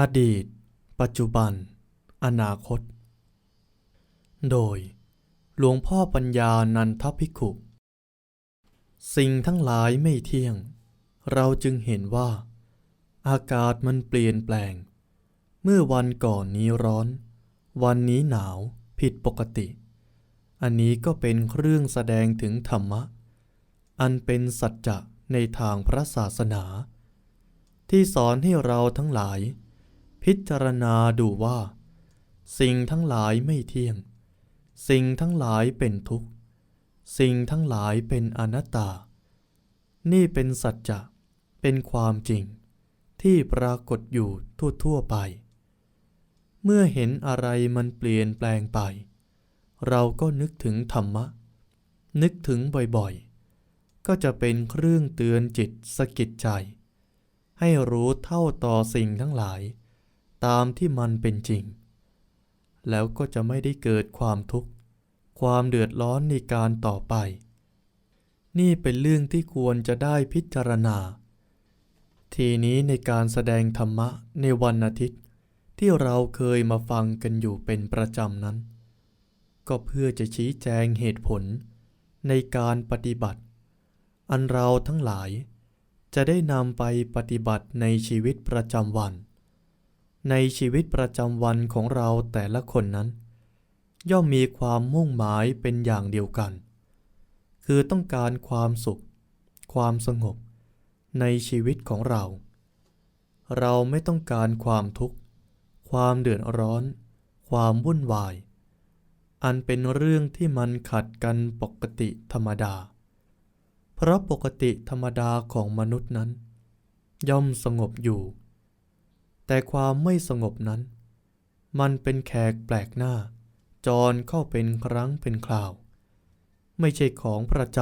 อดีต ปัจจุบัน อนาคต โดย หลวงพ่อปัญญานันทภิกขุ สิ่งทั้งหลายไม่เที่ยง เราจึงเห็นว่า อากาศมันเปลี่ยนแปลง เมื่อวันก่อนนี้ร้อน วันนี้หนาวผิดปกติ อันนี้ก็เป็นเครื่องแสดงถึงธรรมะ อันเป็นสัจจะในทางพระศาสนาที่สอนให้เราทั้งหลาย พิจารณาดูว่า สิ่งทั้งหลายไม่เที่ยง สิ่งทั้งหลายเป็นทุกข์ สิ่งทั้งหลายเป็นอนัตตา นี่เป็นสัจจะเป็นความจริง ที่ปรากฏอยู่ทั่วๆไป เมื่อเห็นอะไรมันเปลี่ยนแปลงไป เราก็นึกถึงธรรมะ นึกถึงบ่อยๆ ก็จะเป็นเครื่องเตือนจิตสะกิดใจ ให้รู้เท่าต่อสิ่งทั้งหลาย ตามที่มันเป็นจริง แล้วก็จะไม่ได้เกิดความทุกข์ ความเดือดร้อนในการต่อไป นี่เป็นเรื่องที่ควรจะได้พิจารณา ทีนี้ในการแสดงธรรมะในวันอาทิตย์ ที่เราเคยมาฟังกันอยู่เป็นประจำนั้น ก็เพื่อจะชี้แจงเหตุผลในการปฏิบัติ อันเราทั้งหลายจะได้นำไปปฏิบัติในชีวิตประจำวัน ในชีวิตประจำวันของเราแต่ละคนนั้น ย่อมมีความมุ่งหมายเป็นอย่างเดียวกัน คือต้องการความสุข ความสงบ ในชีวิตของเรา เราไม่ต้องการความทุกข์ ความเดือดร้อน ความวุ่นวาย อันเป็นเรื่องที่มันขัดกันปกติธรรมดา เพราะปกติธรรมดาของมนุษย์นั้น ย่อมสงบอยู่ แต่ความไม่สงบนั้น มันเป็นแขกแปลกหน้า จรเข้าเป็นครั้งเป็นคราว ไม่ใช่ของประจ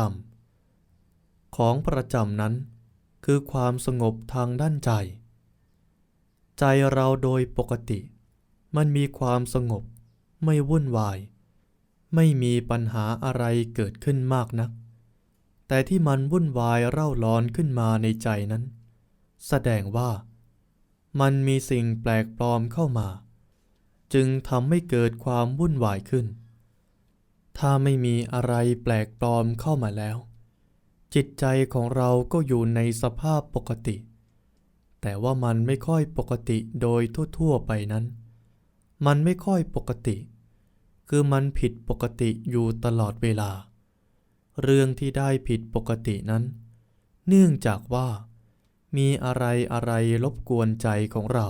ำของประจำนั้นคือความสงบทางด้านใจ ใจเราโดยปกติ มันมีความสงบ ไม่วุ่นวาย ไม่มีปัญหาอะไรเกิดขึ้นมากนัก แต่ที่มันวุ่นวายเร่าร้อนขึ้นมาในใจนั้น แสดงว่า มันมีสิ่งแปลกปลอมเข้ามา จึงทำให้เกิดความวุ่นวายขึ้น ถ้าไม่มีอะไรแปลกปลอมเข้ามาแล้ว จิตใจของเราก็อยู่ในสภาพปกติ แต่ว่ามันไม่ค่อยปกติโดยทั่วๆไปนั้น มันไม่ค่อยปกติ คือมันผิดปกติอยู่ตลอดเวลา เรื่องที่ได้ผิดปกตินั้น เนื่องจากว่า มีอะไรอะไรรบกวนใจของเรา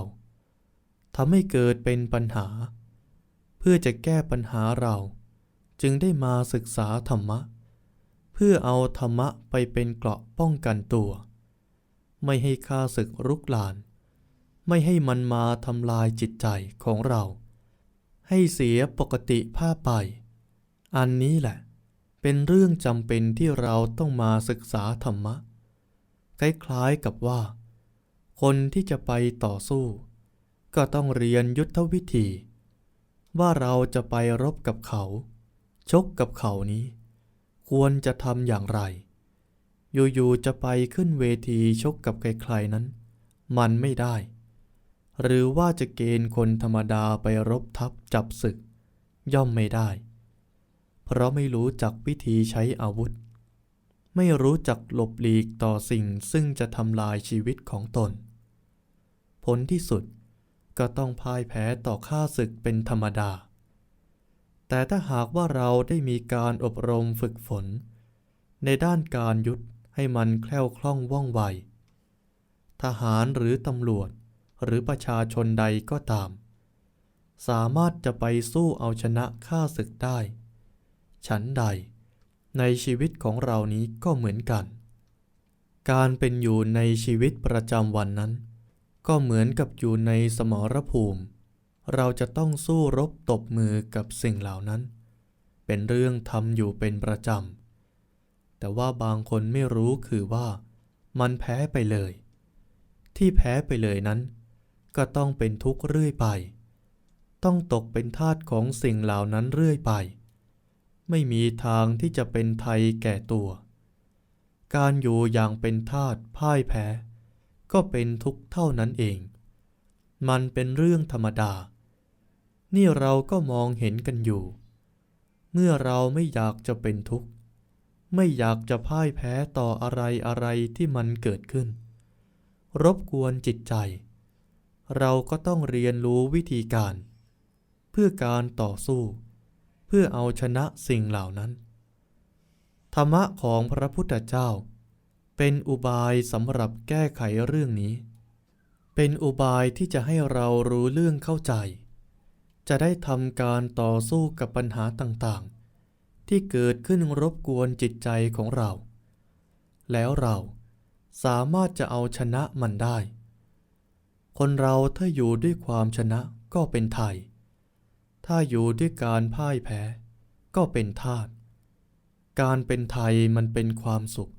ทำให้เกิดเป็นปัญหา เพื่อจะแก้ปัญหาเรา จึงได้มาศึกษาธรรมะ เพื่อเอาธรรมะไปเป็นเกราะป้องกันตัว ไม่ให้ข้าศึกรุกลาน ไม่ให้มันมาทำลายจิตใจของเรา ให้เสียปกติภาไป อันนี้แหละ เป็นเรื่องจำเป็นที่เราต้องมาศึกษาธรรมะ คล้ายๆกับว่า คนที่จะไปต่อสู้ ก็ต้องเรียนยุทธวิธี ว่าเราจะไปรบกับเขา ชกกับเขานี้ ควรจะทำอย่างไร อยู่ๆจะไปขึ้นเวทีชกกับใครๆนั้น มันไม่ได้ หรือว่าจะเกณฑ์คนธรรมดาไปรบทับจับศึก ย่อมไม่ได้ เพราะไม่รู้จักวิธีใช้อาวุธ ไม่รู้จักหลบหลีกต่อสิ่งซึ่งจะทำลายชีวิตของตน ผลที่สุดก็ต้องพ่ายแพ้ต่อข้าศึกเป็นธรรมดา แต่ถ้าหากว่าเราได้มีการอบรมฝึกฝน ในด้านการยุทธให้มันแคล่วคล่องว่องไว ทหารหรือตำรวจหรือประชาชนใดก็ตาม สามารถจะไปสู้เอาชนะข้าศึกได้ ฉันใด ในชีวิตของเรานี้ก็เหมือนกัน การเป็นอยู่ในชีวิตประจำวันนั้น ก็เหมือนกับอยู่ในสมรภูมิ เราจะต้องสู้รบตบมือกับสิ่งเหล่านั้น เป็นเรื่องทำอยู่เป็นประจำ แต่ว่าบางคนไม่รู้คือว่า มันแพ้ไปเลย ที่แพ้ไปเลยนั้น ก็ต้องเป็นทุกข์เรื่อยไป ต้องตกเป็นทาสของสิ่งเหล่านั้นเรื่อยไป ไม่มีทางที่จะเป็นไทยแก่ตัว การอยู่อย่างเป็นทาสพ่ายแพ้ ก็เป็นทุกข์เท่านั้นเอง มันเป็นเรื่องธรรมดา นี่เราก็มองเห็นกันอยู่ เมื่อเราไม่อยากจะเป็นทุกข์ ไม่อยากจะพ่ายแพ้ต่ออะไรอะไรที่มันเกิดขึ้น รบกวนจิตใจ เราก็ต้องเรียนรู้วิธีการ เพื่อการต่อสู้ พื่อเอาชนะสิ่งเหล่านั้น ธรรมะของพระพุทธเจ้า เป็นอุบายสำหรับแก้ไขเรื่องนี้ เป็นอุบายที่จะให้เรารู้เรื่องเข้าใจ จะได้ทำการต่อสู้กับปัญหาต่างๆ ที่เกิดขึ้นรบกวนจิตใจของเรา แล้วเราสามารถจะเอาชนะมันได้ คนเราถ้าอยู่ด้วยความชนะก็เป็นไทย ถ้าอยู่ด้วยการพ่ายแพ้ ก็เป็นทาส การเป็นไทยมันเป็นความสุข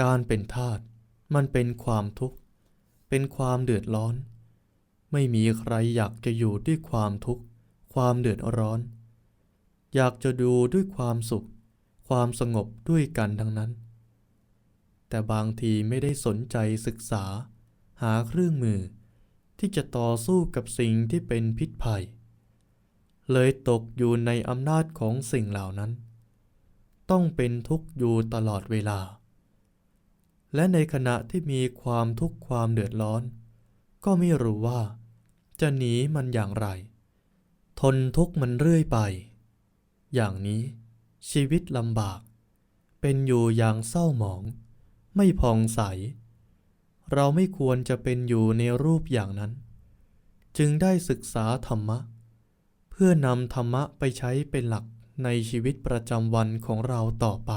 การเป็นทาสมันเป็นความทุกข์ เป็นความเดือดร้อน ไม่มีใครอยากจะอยู่ด้วยความทุกข์ ความเดือดร้อน อยากจะดูด้วยความสุข ความสงบด้วยกันทั้งนั้น แต่บางทีไม่ได้สนใจศึกษา หาเครื่องมือ ที่จะต่อสู้กับสิ่งที่เป็นพิษภัย เลยตกอยู่ในอำนาจของสิ่งเหล่านั้น ต้องเป็นทุกข์อยู่ตลอดเวลา และในขณะที่มีความทุกข์ความเดือดร้อน ก็ไม่รู้ว่า จะหนีมันอย่างไร ทนทุกข์มันเรื่อยไป อย่างนี้ชีวิตลำบาก เป็นอยู่อย่างเศร้าหมอง ไม่ผ่องใส เราไม่ควรจะเป็นอยู่ในรูปอย่างนั้น จึงได้ศึกษาธรรมะ พื่อนำธรรมะไปใช้เป็นหลักในชีวิตประจำวันของเราต่อไป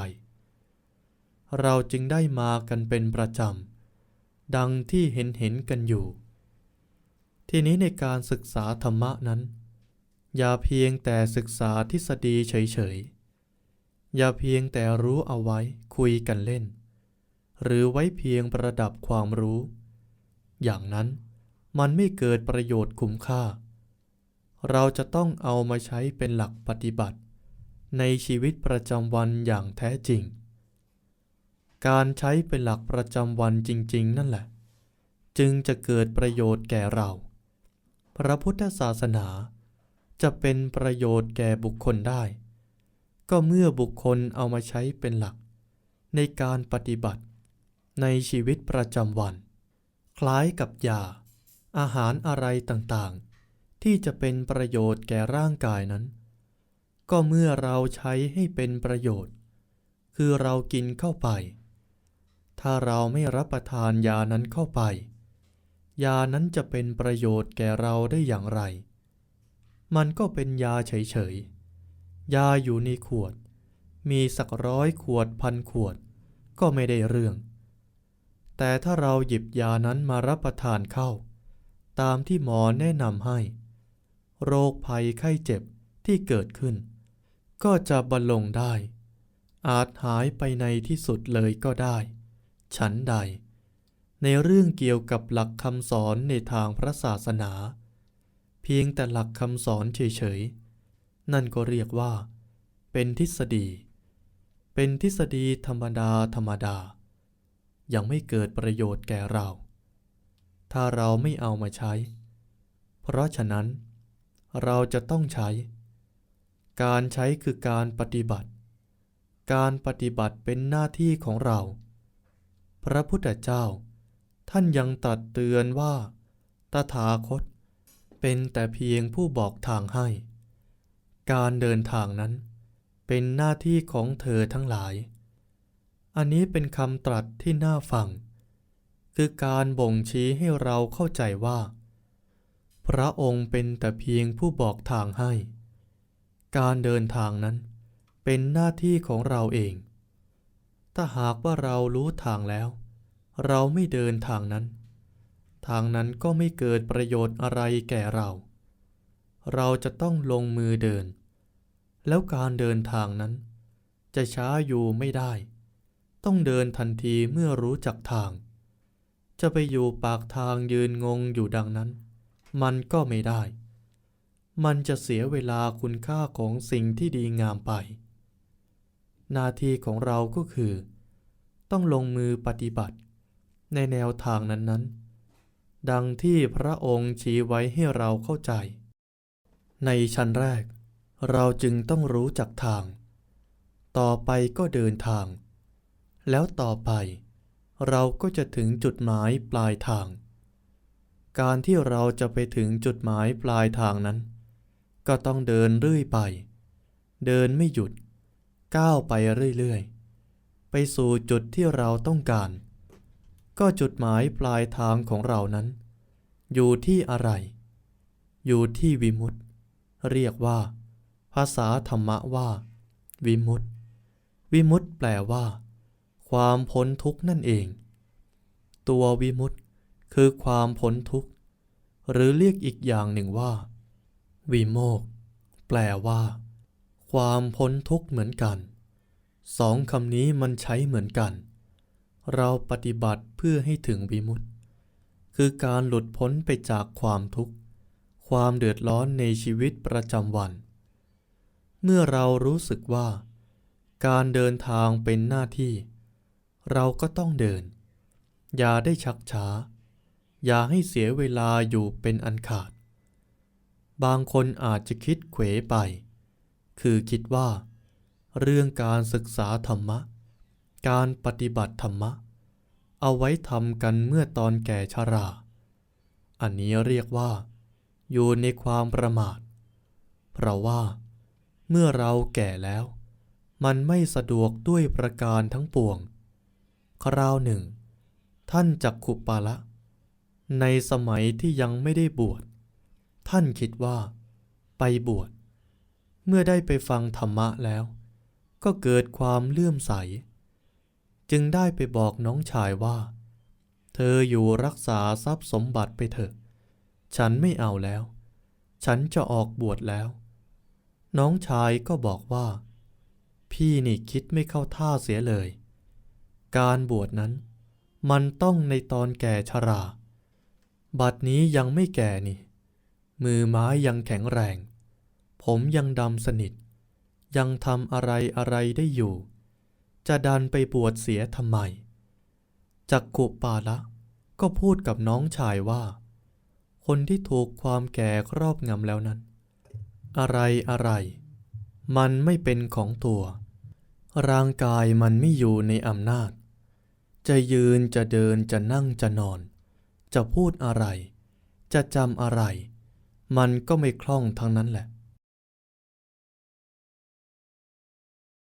เราจึงได้มากันเป็นประจำ ดังที่เห็นเห็นกันอยู่ ทีนี้ในการศึกษาธรรมะนั้น อย่าเพียงแต่ศึกษาทฤษฎีเฉยๆ อย่าเพียงแต่รู้เอาไว้คุยกันเล่น หรือไว้เพียงประดับความรู้ อย่างนั้นมันไม่เกิดประโยชน์คุ้มค่า เราจะต้องเอามาใช้เป็นหลักปฏิบัติ ในชีวิตประจำวันอย่างแท้จริง การใช้เป็นหลักประจำวันจริง ๆ นั่นแหละ จึงจะเกิดประโยชน์แก่เรา พระพุทธศาสนาจะเป็นประโยชน์แก่บุคคลได้ ก็เมื่อบุคคลเอามาใช้เป็นหลัก ในการปฏิบัติในชีวิตประจำวัน คล้ายกับยา อาหารอะไรต่างๆ ที่จะเป็นประโยชน์แก่ร่างกายนั้น ก็เมื่อเราใช้ให้เป็นประโยชน์ คือเรากินเข้าไป ถ้าเราไม่รับประทานยานั้นเข้าไป ยานั้นจะเป็นประโยชน์แก่เราได้อย่างไร มันก็เป็นยาเฉยๆ ยาอยู่ในขวด มีสักร้อยขวดพันขวด ก็ไม่ได้เรื่อง แต่ถ้าเราหยิบยานั้นมารับประทานเข้า ตามที่หมอแนะนำให้ โรคภัยไข้เจ็บที่เกิดขึ้น ก็จะบรรลงได้ อาจหายไปในที่สุดเลยก็ได้ ฉันใด ในเรื่องเกี่ยวกับหลักคำสอนในทางพระศาสนา เพียงแต่หลักคำสอนเฉยๆ นั่นก็เรียกว่า เป็นทฤษฎี เป็นทฤษฎีธรรมดาธรรมดา ยังไม่เกิดประโยชน์แก่เรา ถ้าเราไม่เอามาใช้ เพราะฉะนั้น เราจะต้องใช้ การใช้คือการปฏิบัติ การปฏิบัติเป็นหน้าที่ของเรา พระพุทธเจ้า ท่านยังตรัสเตือนว่า ตถาคต เป็นแต่เพียงผู้บอกทางให้ การเดินทางนั้น เป็นหน้าที่ของเธอทั้งหลาย อันนี้เป็นคำตรัสที่น่าฟัง คือการบ่งชี้ให้เราเข้าใจว่า พระองค์เป็นแต่เพียงผู้บอกทางให้ การเดินทางนั้นเป็นหน้าที่ของเราเอง ถ้าหากว่าเรารู้ทางแล้ว เราไม่เดินทางนั้น ทางนั้นก็ไม่เกิดประโยชน์อะไรแก่เรา เราจะต้องลงมือเดิน แล้วการเดินทางนั้น จะช้าอยู่ไม่ได้ ต้องเดินทันทีเมื่อรู้จักทาง จะไปอยู่ปากทางยืนงงอยู่ดังนั้น มันก็ไม่ได้ มันจะเสียเวลาคุณค่าของสิ่งที่ดีงามไปหน้าที่ของเราก็คือ ต้องลงมือปฏิบัติ ในแนวทางนั้นๆ ดังที่พระองค์ชี้ไว้ให้เราเข้าใจ ในชั้นแรก เราจึงต้องรู้จักทาง ต่อไปก็เดินทาง แล้วต่อไปเราก็จะถึงจุดหมายปลายทาง การที่เราจะไปถึงจุดหมายปลายทางนั้น ก็ต้องเดินเรื่อยไป เดินไม่หยุด ก้าวไปเรื่อยๆ ไปสู่จุดที่เราต้องการ ก็จุดหมายปลายทางของเรานั้น อยู่ที่อะไร อยู่ที่วิมุตติเรียกว่า ภาษาธรรมะว่า วิมุตติวิมุตติแปลว่า ความพ้นทุกข์นั่นเอง ตัววิมุตติ คือความพ้นทุกข์ หรือเรียกอีกอย่างหนึ่งว่า วิโมก แปลว่า ความพ้นทุกข์เหมือนกัน สองคำนี้มันใช้เหมือนกัน เราปฏิบัติเพื่อให้ถึงวิมุตติ คือการหลุดพ้นไปจากความทุกข์ ความเดือดร้อนในชีวิตประจำวัน เมื่อเรารู้สึกว่า การเดินทางเป็นหน้าที่ เราก็ต้องเดิน อย่าได้ชักช้า อย่าให้เสียเวลาอยู่เป็นอันขาด บางคนอาจจะคิดเขวไป คือคิดว่า เรื่องการศึกษาธรรมะ การปฏิบัติธรรมะ เอาไว้ทำกันเมื่อตอนแก่ชรา อันนี้เรียกว่า อยู่ในความประมาท เพราะว่า เมื่อเราแก่แล้ว มันไม่สะดวกด้วยประการทั้งปวง คราวหนึ่ง ท่านจักขุปาละ ในสมัยที่ยังไม่ได้บวช ท่านคิดว่า ไปบวช เมื่อได้ไปฟังธรรมะแล้ว ก็เกิดความเลื่อมใส จึงได้ไปบอกน้องชายว่า เธออยู่รักษาทรัพย์สมบัติไปเถอะ ฉันไม่เอาแล้ว ฉันจะออกบวชแล้ว น้องชายก็บอกว่า พี่นี่คิดไม่เข้าท่าเสียเลย การบวชนั้น มันต้องในตอนแก่ชรา บัดนี้ยังไม่แก่นี่ มือไม้ยังแข็งแรง ผมยังดำสนิท ยังทำอะไรอะไรได้อยู่ จะดันไปบวชเสียทำไม จักขุปาละ ก็พูดกับน้องชายว่า คนที่ถูกความแก่ครอบงำแล้วนั้น อะไรอะไร มันไม่เป็นของตัว ร่างกายมันไม่อยู่ในอำนาจ จะยืนจะเดินจะนั่งจะนอน จะพูดอะไร จะจำอะไร มันก็ไม่คล่องทั้งนั้นแหละ